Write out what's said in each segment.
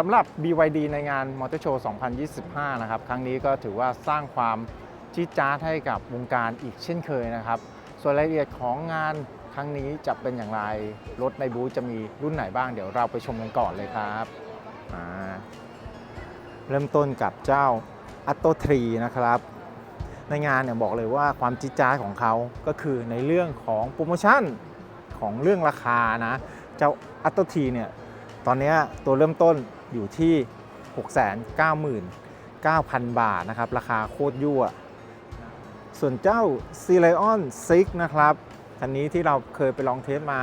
สำหรับ BYD ในงานมอเตอร์โชว์ 2025 นะครับ ครั้งนี้ก็ถือว่าสร้างความจี๊ดจ๊าดให้กับวงการอีกเช่นเคยนะครับ ส่วนรายละเอียดของงานครั้งนี้จะเป็นอย่างไร รถในบูธจะมีรุ่นไหนบ้าง เดี๋ยวเราไปชมกันก่อนเลยครับอ่าเริ่มต้นกับเจ้า a t t o 3นะครับ ในงานเนี่ยบอกเลยว่าความจี๊ดจ๊าดของเขาก็คือในเรื่องของโปรโมชั่นของเรื่องราคานะ เจ้า a t t o 3เนี่ยตอนนี้ตัวเริ่มต้น อยู่ที่ 699,000 บาทนะครับ ราคาโคตรยั่ว ส่วนเจ้า c l i o n 6นะครับคันนี้ที่เราเคยไปลองเทสมา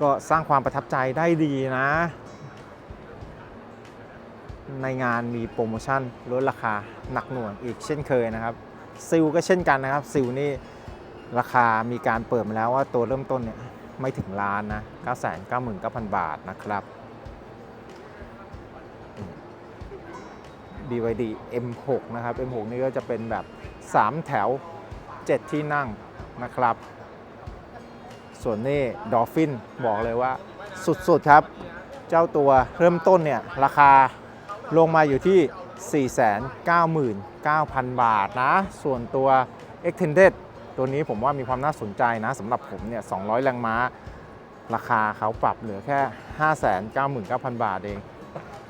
ก็สร้างความประทับใจได้ดีนะ ในงานมีโปรโมชั่นลดราคาหนักหน่วงอีกเช่นเคยนะครับซิลก็เช่นกันนะครับซิลนี่ราคามีการเปิดมาแล้วว่าตัวเริ่มต้นเนี่ยไม่ถึงล้านนะ 999,000 บาทนะครับ BYD M6 นะครับ M6 นี่ก็จะเป็นแบบ 3 แถว 7 ที่นั่งนะครับ ส่วนนี้ดอฟฟินบอกเลยว่าสุดๆครับ เจ้าตัวเริ่มต้นเนี่ย ราคาลงมาอยู่ที่ 499,000 บาทนะ ส่วนตัว Extended ตัวนี้ผมว่ามีความน่าสนใจนะสำหรับผมเนี่ย 200 แรงม้า ราคาเขาปรับเหลือแค่ 599,000 บาทเอง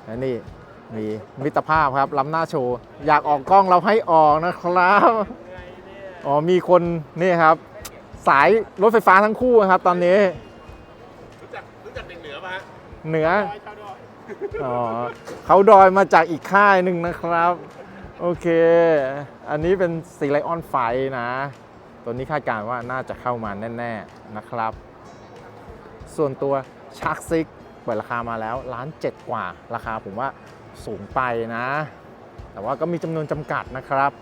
และนี่ มีมิตรภาพครับล้ำหน้าโชว์ อยากออกกล้องเราให้ออกนะครับอ๋อมีคนนี่ครับ สายรถไฟฟ้าทั้งคู่นะครับ ตอนนี้รู้จักรู้จักเด็กเหนือปะฮะเหนือดอยชาวดอยอ๋อเขาดอยมาจากอีกค่ายหนึ่งนะครับ โอเค อันนี้เป็นซีไลออนไฟนะ ตัวนี้คาดการณ์ว่าน่าจะเข้ามาแน่ ๆนะครับ ส่วนตัวชาร์กซิกเปิดราคามาแล้วล้านเจ็ดกว่าราคาผมว่า สูงไปนะ แต่ว่าก็มีจำนวนจำกัดนะครับ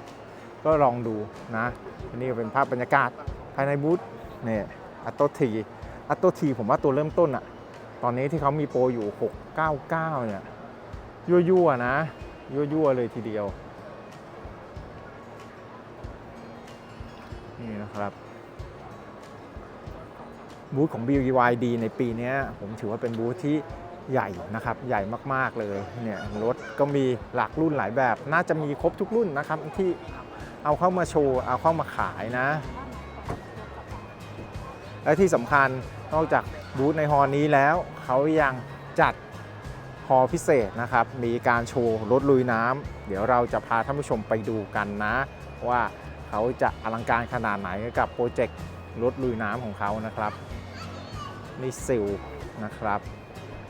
ก็ลองดูนะอันนี้ก็เป็นภาพบรรยากาศภายในบูธเนี่ยอัตโตทีอัตโตทีผมว่าตัวเริ่มต้นอะตอนนี้ที่เขามีโปรอยู่ 699 เนี่ย ยั่วๆนะ ยั่วๆเลยทีเดียว นี่นะครับบูธของ BYD ในปีนี้ผมถือว่าเป็นบูธที่ ใหญ่นะครับ ใหญ่มากๆเลยเนี่ยรถก็มีหลากรุ่นหลายแบบ น่าจะมีครบทุกรุ่นนะครับที่เอาเข้ามาโชว์ เอาเข้ามาขายนะ และที่สำคัญนอกจากบูธในฮอนี้แล้ว เขายังจัดฮอพิเศษนะครับ มีการโชว์รถลุยน้ำเดี๋ยวเราจะพาท่านผู้ชมไปดูกันนะ ว่าเขาจะอลังการขนาดไหนกับโปรเจกต์รถลุยน้ำของเขานะครับนี่ซิลนะครับ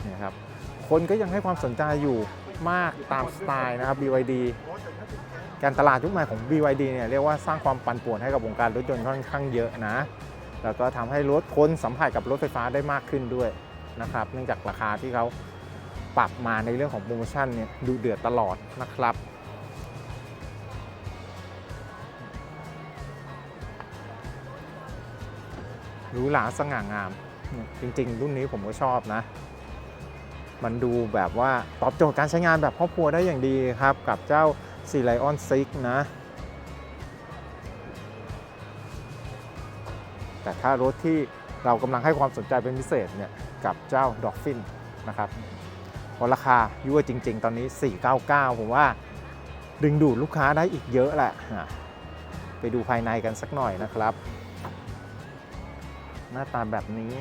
นี่ยครับคนก็ยังให้ความสนใจอยู่มากตามสไตล์นะครับ BYD การตลาดยุคใหม่ของ BYD เนี่ยเรียกว่าสร้างความปั่นป่วนให้กับวงการรถยนต์ค่อนข้างเยอะนะ แล้วก็ทำให้รถคนสัมผัสกับรถไฟฟ้าได้มากขึ้นด้วยนะครับ เนื่องจากราคาที่เขาปรับมาในเรื่องของโปรโมชั่นเนี่ยดูเดือดตลอดนะครับหรูหราสง่างาม จริง ๆ รุ่นนี้ผมก็ชอบนะ มันดูแบบว่าตอบโจทย์การใช้งานแบบครอบครัวได้อย่างดีครับ กับเจ้า c l i o n 6นซิกนะ แต่ถ้ารถที่เรากำลังให้ความสนใจเป็นพิเศษเนี่ยกับเจ้า Dolphin นะครับเพราะราคายั่วจริง ๆ ตอนนี้ 499 ผมว่าดึงดูดลูกค้าได้อีกเยอะแหละ ไปดูภายในกันสักหน่อยนะครับ หน้าตาแบบนี้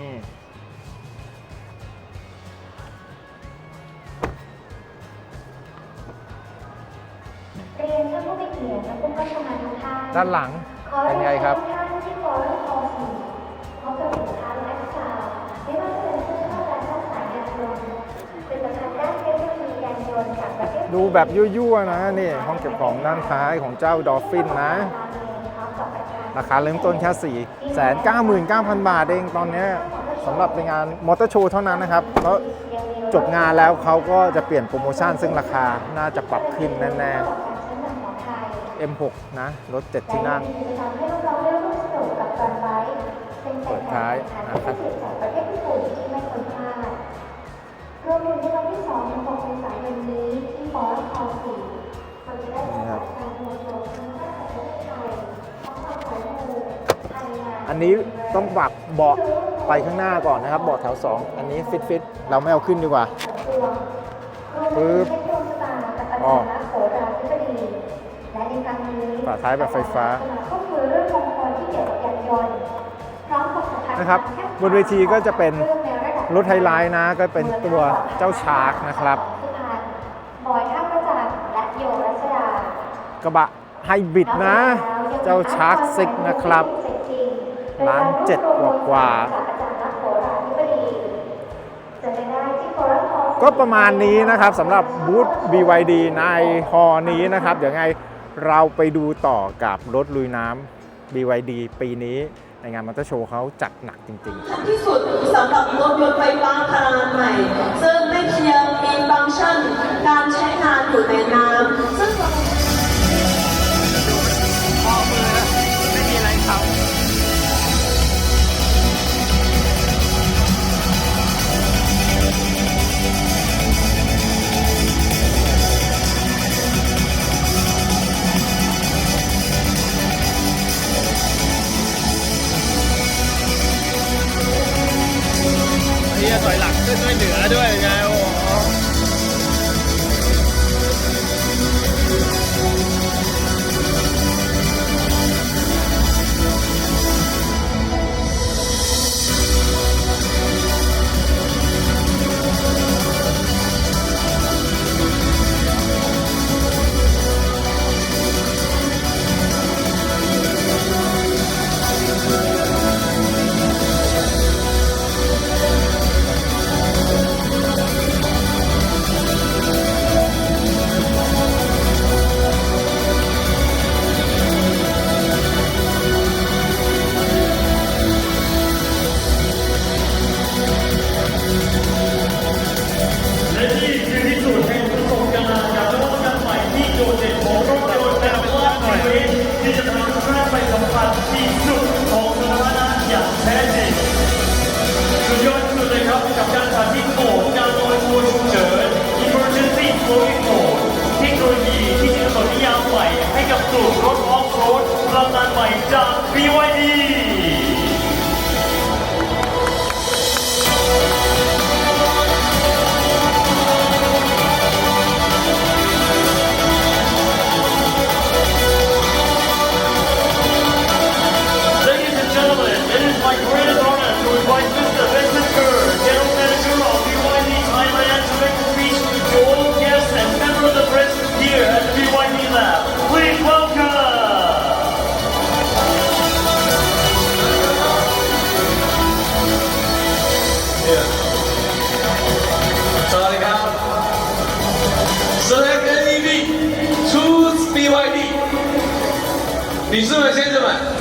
ายยานยนต์ผลิตภัณฑ์ด้านเทคระเทศดูแบบยั่วๆนะนี่ห้องเก็บของด้านซ้ายของเจ้า Dolphin นะ ราคาเริ่มต้นแค่4 9 9 0 0 0 บาทเองตอนนี้สำหรับในงานมอเตอร์โชว์เท่านั้นนะครับแล้วจบงานแล้วเขาก็จะเปลี่ยนโปรโมชั่นซึ่งราคาน่าจะปรับขึ้นแน่ๆ M6 นะ รถ 7 ที่นั่งเปิดท้ายนะครับของประเทศญี่ปุ่นที่ไม่ควรพลาดรวมถึงในวันที่2ถึง6เมษายนนี้ที่ฟอร์มคอสีเราจะได้ครับสายมูภายในงานอันนี้ต้องปรับเบาะไปข้างหน้าก่อนนะครับเบาะแถว 2 อันนี้ฟิตๆเราไม่เอาขึ้นดีกว่าปึ๊บให้ดวงชะตากับอาอ๋ อจารย์นักโหราธิบดีและในครั้งนี้ฝาท้ายแบบไฟฟ้าอจรย์นักก็คือเรื่องมงคลที่เกี่ยวกับยานยนต์พร้อมกับสถานะครับบนเวทีก็จะเป็นรถไฮไลท์นะก็เป็นตัวเจ้าชาร์กนะครับบอยท่าประจักษ์และโยรัชดากระบะไฮบริดนะ เจ้าชาร์กซิกนะครับล้านเจ็ดกว่ากว่าก็ประมาณนี้นะครับสำหรับบูธ BYD ในฮอนี้นะครับ เดี๋ยวไง เราไปดูต่อกับรถลุยน้ำ BYD ปีนี้ในงานมอเตอร์โชว์เขาจัดหนักจริงๆ ที่สุดสำหรับรถยนต์ไฟฟ้าพลังงานใหม่ ซึ่งไม่เพียงมีฟังก์ชันการใช้งานอยู่ในน้ำ วยเหนือด้วยไง 女士们、先生们，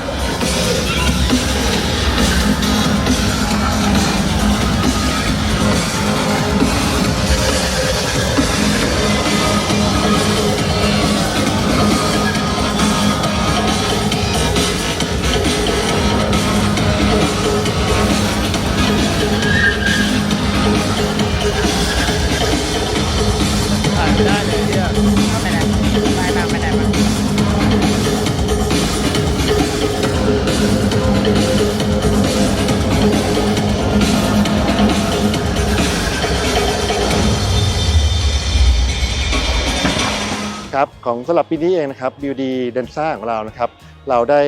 ครับของสำหรับปีนี้เองนะครับ BUD d e n s a ของเรานะครับเราได้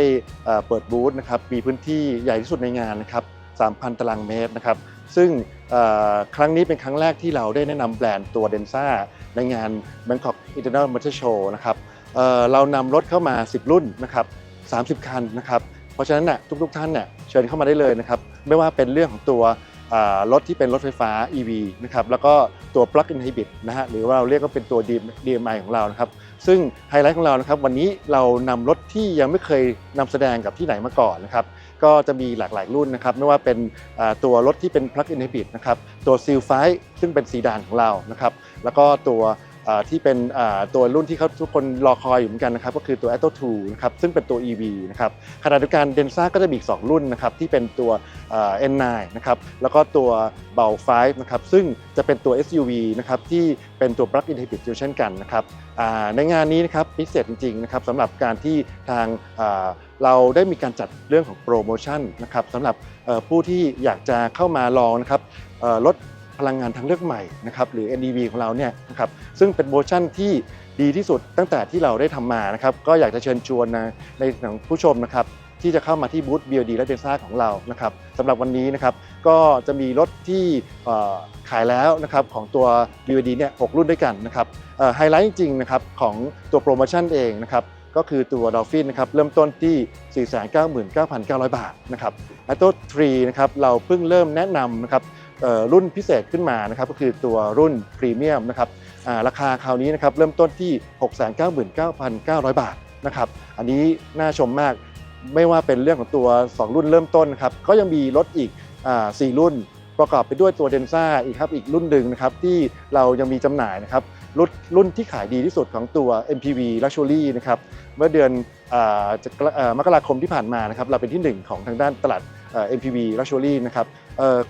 เปิดบูธนะครับมีพื้นที่ใหญ่ที่สุดในงานนะครับ3,000 ตารางเมตรนะครับซึ่งครั้งนี้เป็นครั้งแรกที่เราได้แนะนำแบรนด์ตัว d e n s a ในงาน Bangkok International Motor Show นะครับเเรานำรถเข้ามา 10 รุ่นนะครับ30 คันนะครับเพราะฉะนั้นน่ะทุกๆท่านเนี่ยเชิญเข้ามาได้เลยนะครับไม่ว่าเป็นเรื่องของตัว รถที่เป็นรถไฟฟ้า EV นะครับแล้วก็ตัว Plug-in Hybrid นะฮะหรือว่าเราเรียกก็เป็นตัว DMI ของเรานะครับซึ่งไฮไลท์ของเรานะครับวันนี้เรานำรถที่ยังไม่เคยนำแสดงกับที่ไหนมาก่อนนะครับก็จะมีหลากหลายรุ่นนะครับไม่ว่าเป็นตัวรถที่เป็น Plug-in Hybrid นะครับตัว Seal 5ซึ่งเป็นซีดานของเรานะครับแล้วก็ตัว ที่เป็นตัวรุ่นที่เขาทุกคนรอคอยอยู่เหมือนกันนะครับก็คือตัว Atto 2นะครับซึ่งเป็นตัว EV นะครับขณะเดียวกัน Denza ก็จะมีอีก 2 รุ่นนะครับที่เป็นตัวอ่า N9 นะครับแล้วก็ตัว b a l 5นะครับซึ่งจะเป็นตัว SUV นะครับที่เป็นตัว Plug-in Hybrid เช่นกันนะครับในงานนี้นะครับพิเศษจริงๆนะครับสำหรับการที่ทางเราได้มีการจัดเรื่องของโปรโมชั่นนะครับสำหรับผู้ที่อยากจะเข้ามาลองนะครับรถ ลังงานทางเลือกใหม่นะครับหรือ NEV ของเราเนี่ยนะครับซึ่งเป็นเวชั่นที่ดีที่สุดตั้งแต่ที่เราได้ทำมานะครับก็อยากจะเชิญชวนนะในของผู้ชมนะครับที่จะเข้ามาที่บูธ BOD และเดซ่าของเรานะครับสำหรับวันนี้นะครับก็จะมีรถที่ขายแล้วนะครับของตัว BOD เนี่ยหรุ่นด้วยกันนะครับไฮไลท์จริงๆนะครับของตัวโปรโมชั่นเองนะครับก็คือตัว Dolphin นะครับเริ่มต้นที่ 499,900 บาทนะครับและตัว3นะครับเราเพิ่งเริ่มแนะนำนะครับ รุ่นพิเศษขึ้นมานะครับก็คือตัวรุ่นพรีเมียมนะครับราคาคราวนี้นะครับเริ่มต้นที่ 699,900 บาทนะครับอันนี้น่าชมมากไม่ว่าเป็นเรื่องของตัว 2 รุ่นเริ่มต้นนะครับก็ยังมีรถอีกอ่า4รุ่นประกอบไปด้วยตัวเดนซ่าอีกครับอีกรุ่นหนึ่งนะครับที่เรายังมีจำหน่ายนะครับรุ่นรุ่นที่ขายดีที่สุดของตัว MPV Luxury นะครับเมื่อเดือนอมกราคมที่ผ่านมานะครับเราเป็นที่หนึ่งของทางด้านตลาด MPV Luxury นะครับ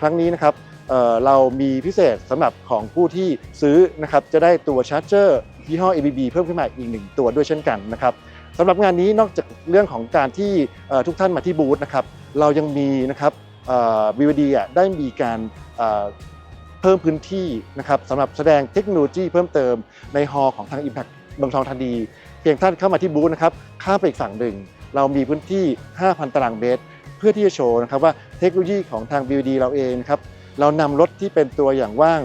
ครั้งนี้นะครับ เเรามีพิเศษสำหรับของผู้ที่ซื้อนะครับจะได้ตัวชาร์จเจอร์ยี่ห้อ ABB เพิ่มขึ้นมาอีกหนึ่งตัวด้วยเช่นกันนะครับสำหรับงานนี้นอกจากเรื่องของการที่ทุกท่านมาที่บูธนะครับเรายังมีนะครับบีวดีได้มีการเพิ่มพื้นที่นะครับสำหรับแสดงเทคโนโลยีเพิ่มเติมในฮอลของทาง Impact เมืองทองธานีเพียงท่านเข้ามาที่บูธนะครับข้ามไปอีกฝั่งหนึ่ง เรามีพื้นที่ 5,000 ตารางเมตร เพื่อที่จะโชว์นะครับว่าเทคโนโลยีของทาง BVD เราเองนะครับ เรานำรถที่เป็นตัวอย่างว่าง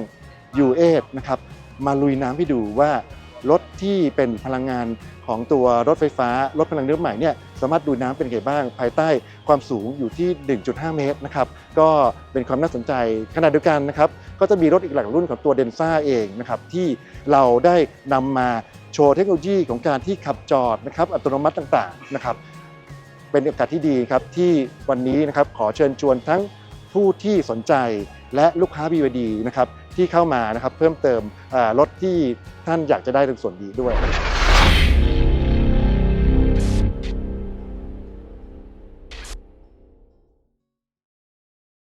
U8 นะครับมาลุยน้ำให้ดูว่ารถที่เป็นพลังงานของตัวรถไฟฟ้ารถพลังงานใหม่เนี่ยสามารถดูน้ำเป็นไงบ้าง ภายใต้ความสูงอยู่ที่ 1.5 เมตรนะครับก็เป็นความน่าสนใจขณะเดียวกันนะครับก็จะมีรถอีกหลายรุ่นของตัวเดนซ่าเองนะครับที่เราได้นำมาโชว์เทคโนโลยีของการที่ขับจอดนะครับอัตโนมัติต่างๆนะครับเป็นโอกาสที่ดีครับที่วันนี้นะครับขอเชิญชวนทั้ง ผู้ที่สนใจและลูกค้า BYD นะครับที่เข้ามานะครับเพิ่มเติมรถที่ท่านอยากจะได้ตรงส่วนดีด้วย